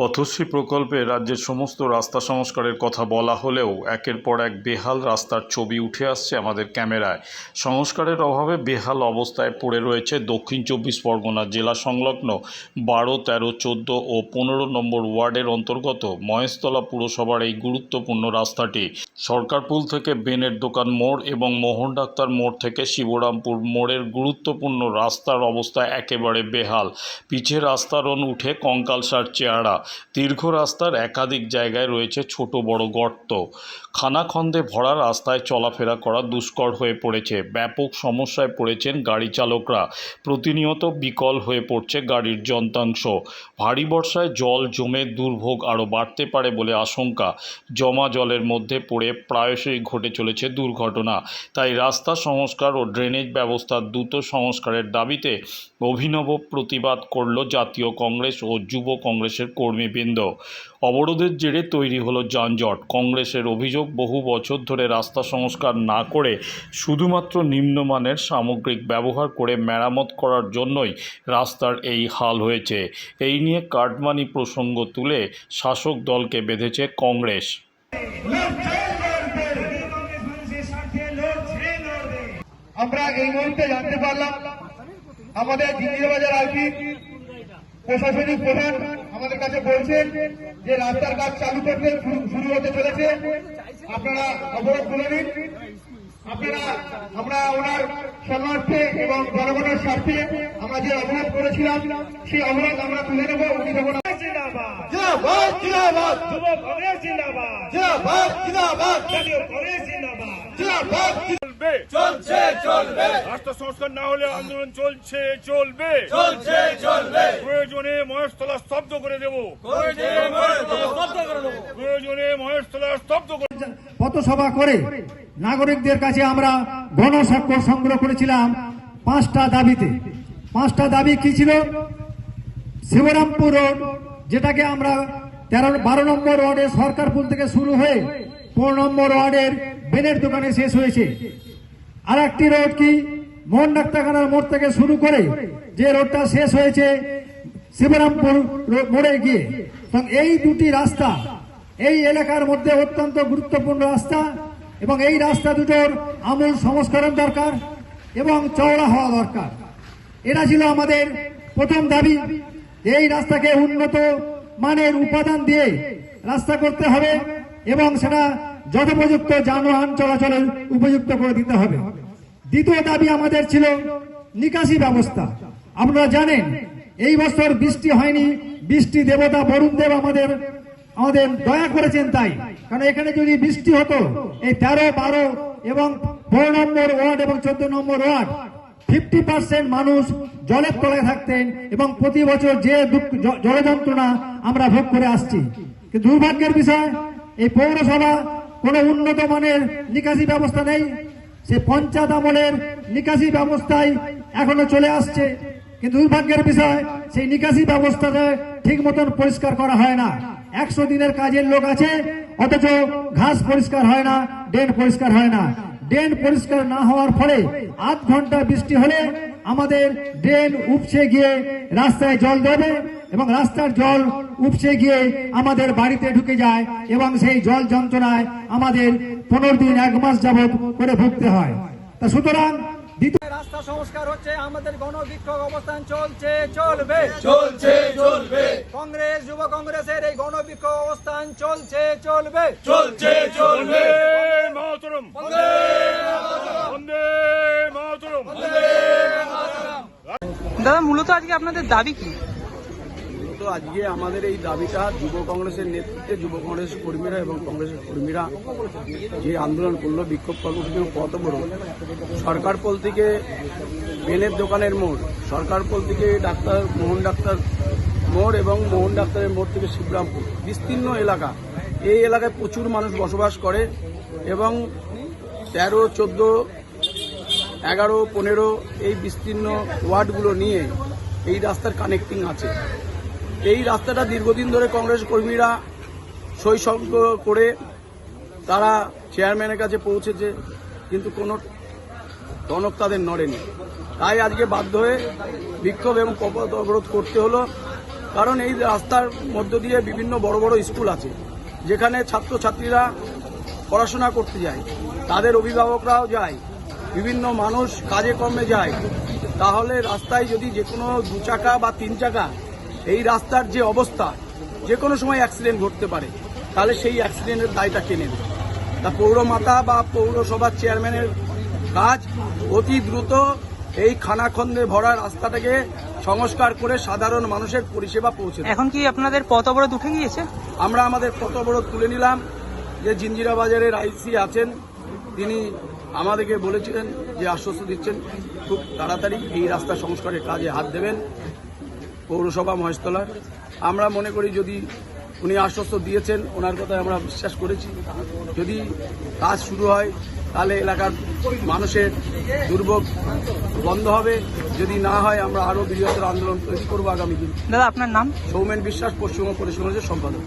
পথশ্রী প্রকল্পে রাজ্যের সমস্ত রাস্তা সংস্কারের কথা বলা হলেও একের পর এক বেহাল রাস্তার ছবি উঠে আসছে আমাদের ক্যামেরায়। সংস্কারের অভাবে বেহাল অবস্থায় পড়ে রয়েছে দক্ষিণ চব্বিশ পরগনা জেলা সংলগ্ন বারো, তেরো, চোদ্দ ও পনেরো নম্বর ওয়ার্ডের অন্তর্গত মহেশতলা পুরসভার এই গুরুত্বপূর্ণ রাস্তাটি। সরকারপুল থেকে বেনের দোকান মোড় এবং মোহন ডাক্তার মোড় থেকে শিবরামপুর মোড়ের গুরুত্বপূর্ণ রাস্তার অবস্থা একেবারে বেহাল। পিচের রাস্তারণ উঠে কঙ্কালসার চেহারা। দীর্ঘ রাস্তার একাধিক জায়গায় রয়েছে ছোট বড় গর্ত। খানাখন্দে ভরা রাস্তায় চলাফেরা করা দুষ্কর হয়ে পড়েছে। ব্যাপক সমস্যায় পড়েছেন গাড়ি চালকরা। প্রতিনিয়ত বিকল হয়ে পড়ছে গাড়ির যন্ত্রাংশ। ভারী বর্ষায় জল জমে দুর্ভোগ আরও বাড়তে পারে বলে আশঙ্কা। জমা জলের মধ্যে পড়ে প্রায়শই ঘটে চলেছে দুর্ঘটনা। তাই রাস্তা সংস্কার ও ড্রেনেজ ব্যবস্থার দ্রুত সংস্কারের দাবিতে অভিনব প্রতিবাদ করল জাতীয় কংগ্রেস ও যুব কংগ্রেসের কর্মীবৃন্দ। অবরোধের জেরে তৈরি হলো যানজট। কংগ্রেসের অভিযোগ, বহু বছর ধরে রাস্তা সংস্কার না করে শুধুমাত্র নিম্নমানের সামগ্রিক ব্যবহার করে মেরামত করার জন্যই রাস্তার এই হাল হয়েছে। এই নিয়ে কাটমানি প্রসঙ্গ তুলে শাসক দলকে বেঁধেছে কংগ্রেস। আমরা এই মুহূর্তে জানতে পারলাম, আমাদের জিঞ্জিরাবাজার আইপি প্রশাসনিক প্রধান আমাদের কাছে বলছেন যে রাস্তার কাজ চালু করতে শুরু- হতে চলেছে। আপনারা অবরোধ তুলে নিন। আপনারা আমরা ওনার সম্মার্থে এবং জনগণের স্বার্থে আমরা যে অবরোধ করেছিলাম সেই অবরোধ আমরা তুলে নেব উনি যখন জিন্দাবাদ। জিন্দাবাদ জিন্দাবাদ যুব কংগ্রেস জিন্দাবাদ। জিন্দাবাদ। জিন্দাবাদ জিন্দাবাদ জিন্দাবাদ চলবে। চলছে চলবে। রাষ্ট্র সংস্কার না হলে আন্দোলন চলছে চলবে। চলছে চলবে। প্রয়োজনে মহেশতলা স্তব্ধ করে দেব। প্রয়োজনে মহেশতলা স্তব্ধ করে পথসভা করে নাগরিকদের কাছে আমরা গণস্বাক্ষর সংগ্রহ করেছিলাম পাঁচটা দাবিতে। পাঁচটা দাবি কি ছিল? শিবরামপুর রোড যেটাকে আমরা তেরো বারো নম্বর ওয়ার্ডে সরকারপুর থেকে শুরু হয়ে পনেরো নম্বর ওয়ার্ডের বেনের দোকানে শেষ হয়েছে। আর একটি রোড কি? মোহন ডাক্তারখানার মোড় থেকে শুরু করে যে রোডটা শেষ হয়েছে শিবরামপুর মোড়ে গিয়ে। এবং এই দুটি রাস্তা, এই এলাকার মধ্যে অত্যন্ত গুরুত্বপূর্ণ রাস্তা এবং এই রাস্তা দুটোর আমূল সংস্করণ দরকার এবং চওড়া হওয়া দরকার। এটা ছিল আমাদের প্রথম দাবি এই রাস্তাকে উন্নত মানের উপাদান দিয়ে রাস্তা করতে হবে এবং সেটা যথোপযুক্ত যানবাহন চলাচলের উপযুক্ত করে দিতে হবে। দ্বিতীয় দাবি আমাদের ছিল নিকাশি ব্যবস্থা। আপনারা জানেন, এই বছর বৃষ্টি হয়নি। বৃষ্টি দেবতা বরুণ দেব আমাদের আমাদের দয়া করেছেন তাই। কারণ এখানে যদি বৃষ্টি হতো, এই তেরো, বারো এবং পনেরো নম্বর ওয়ার্ড এবং চোদ্দ নম্বর ওয়ার্ড, ফিফটি পার্সেন্ট মানুষ জলের তলায় থাকতেন এবং প্রতি বছর যে দুঃখ জল যন্ত্রণা আমরা ভোগ করে আসছি। দুর্ভাগ্যের বিষয়, এই পৌরসভা কোনো উন্নত মানের নিকাশি ব্যবস্থা নেই। সে পঞ্চায়েত আমলের নিকাশি ব্যবস্থায় এখনও চলে আসছে। কিন্তু দুর্ভাগ্যের বিষয়, সেই নিকাশি ব্যবস্থাটা ঠিক মতন পরিষ্কার করা হয় না। একশো দিনের কাজের লোক আছে, অথচ ঘাস পরিষ্কার হয় না, ড্রেন পরিষ্কার হয় না। ড্রেন পরিষ্কার না হওয়ার ফলে আধ ঘণ্টা বৃষ্টি হলে আমাদের ড্রেন উপচে গিয়ে রাস্তায় জল দেবে। এবং রাস্তার জল উপচে গিয়ে আমাদের বাড়িতে ঢুকে যায় এবং সেই জল যন্ত্রণায় আমাদের পনেরো দিন এক মাস যাবৎ করে ভুগতে হয়। তা সুতরাং দ্বিতীয় রাস্তা সংস্কার হচ্ছে আমাদের গণবিক্ষোভ অবস্থান চলছে চলবে। চলছে চলবে। কংগ্রেস যুব কংগ্রেসের এই গণবিক্ষোভ অবস্থান চলছে চলবে। চলছে চলবে। দাদা মূলত আজকে আপনাদের দাবি কি? আজকে আমাদের এই দাবিটা যুব কংগ্রেসের নেতৃত্বে যুব কংগ্রেসের কর্মীরা এবং কংগ্রেসের কর্মীরা যে আন্দোলন করল, বিক্ষোভ কর্মসূচি কত বড় সরকারপোল থেকে বেনের দোকানের মোড় সরকারপোল থেকে ডাক্তার, মোহন ডাক্তার মোড় এবং মোহন ডাক্তারের মোড় থেকে শিবরামপুর। বিস্তীর্ণ এলাকা। এই এলাকায় প্রচুর মানুষ বসবাস করে এবং তেরো, চোদ্দ, এগারো, পনেরো এই বিস্তীর্ণ ওয়ার্ডগুলো নিয়ে এই রাস্তার কানেক্টিং আছে। এই রাস্তাটা দীর্ঘদিন ধরে কংগ্রেস কর্মীরা সই সংগ্রহ করে তারা চেয়ারম্যানের কাছে পৌঁছেছে, কিন্তু কোনো টনক তাদের নড়েনি। তাই আজকে বাধ্য হয়ে বিক্ষোভ এবং পথ অবরোধ করতে হলো, কারণ এই রাস্তার মধ্য দিয়ে বিভিন্ন বড় বড় স্কুল আছে, যেখানে ছাত্রছাত্রীরা পড়াশোনা করতে যায়, তাদের অভিভাবকরাও যায়, বিভিন্ন মানুষ কাজে কর্মে যায়। তাহলে রাস্তায় যদি যে কোনো দু চাকা বা তিন চাকা এই রাস্তার যে অবস্থা যে কোনো সময় অ্যাক্সিডেন্ট ঘটতে পারে তাহলে সেই অ্যাক্সিডেন্টের দায়টা কে নেবে? তা পৌরমাতা বা পৌরসভার চেয়ারম্যানের কাজ অতি দ্রুত এই খানাখন্দে ভরা রাস্তাটাকে সংস্কার করে সাধারণ মানুষের পরিষেবা পৌঁছে এখন কি আপনাদের পথ অবরোধ উঠে গিয়েছে? আমরা আমাদের কত বড় তুলে নিলাম। যে জিঞ্জিরা বাজারের আইসি আছেন তিনি আমাদেরকে বলেছিলেন যে আশ্বস্ত দিচ্ছেন খুব তাড়াতাড়ি এই রাস্তা সংস্কারের কাজে হাত দেবেন। পৌরসভা মহেশতলার। আমরা মনে করি যদি উনি আশ্বস্ত দিয়েছেন ওনার কথায় আমরা বিশ্বাস করেছি। যদি কাজ শুরু হয় তাহলে এলাকার মানুষের দুর্ভোগ বন্ধ হবে। যদি না হয় আমরা আরও বৃহত্তর আন্দোলন তৈরি করব আগামী দিন। দাদা আপনার নাম? সৌমেন বিশ্বাস পশ্চিমবঙ্গ পরিষদের সম্পাদক।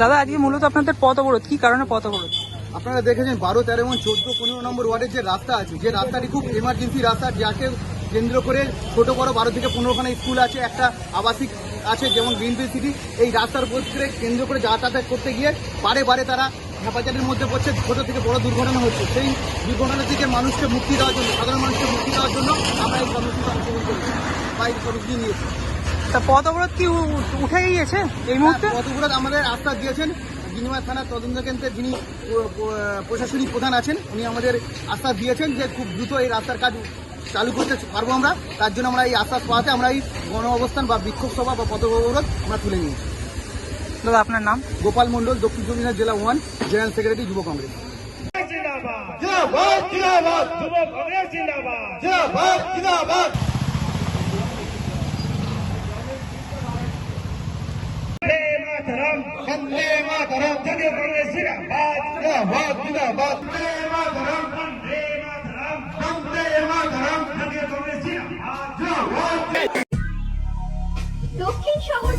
দাদা আজকে মূলত আপনাদের পথ অবরোধ কি কারণে পথ অবরোধ? আপনারা দেখেছেন বারো তেরো এবং চোদ্দ পনেরো নম্বর ওয়ার্ডের যে রাস্তা আছে যে রাস্তাটি খুব এমার্জেন্সি রাস্তা যাকে কেন্দ্র করে ছোট বড় বারো থেকে পনেরোখানা স্কুল আছে একটা আবাসিক আছে যেমন গ্রিনফিল্ড সিটি। এই রাস্তার উপর কেন্দ্র করে যাতায়াত করতে গিয়ে বারে বারে তারা হেফাজতের মধ্যে পড়ছে ছোট থেকে বড় দুর্ঘটনা হচ্ছে। সেই দুর্ঘটনা থেকে মানুষকে মুক্তি দেওয়ার জন্য সাধারণ মানুষকে মুক্তি দেওয়ার জন্য আমরা এই কর্মসূচি অংশগ্রহণ করেছি। বা এই কর্মসূচি নিয়েছি। তা পথ অবরোধ কি উঠে গিয়েছে এই মুহূর্তে? কতগুলো আমাদের আশ্বাস দিয়েছেন। বিনিময় থানার তদন্ত কেন্দ্রের যিনি প্রশাসনিক প্রধান আছেন উনি আমাদের আশ্বাস দিয়েছেন যে খুব দ্রুত এই রাস্তার কাজ চালু করতে পারব আমরা। তার জন্য আমরা এই আশ্বাস পাওয়াতে আমরা এই গণ অবস্থান বা বিক্ষোভ সভা বা পথ অবরোধ আমরা তুলে নিয়েছি। দাদা আপনার নাম? গোপাল মণ্ডল দক্ষিণ চব্বিশ পরগনা জেলা ওয়ান জেনারেল সেক্রেটারি যুব কংগ্রেস। জিন্দাবাদ জিন্দাবাদ যুব কংগ্রেস জিন্দাবাদ। জিন্দাবাদ জিন্দাবাদ।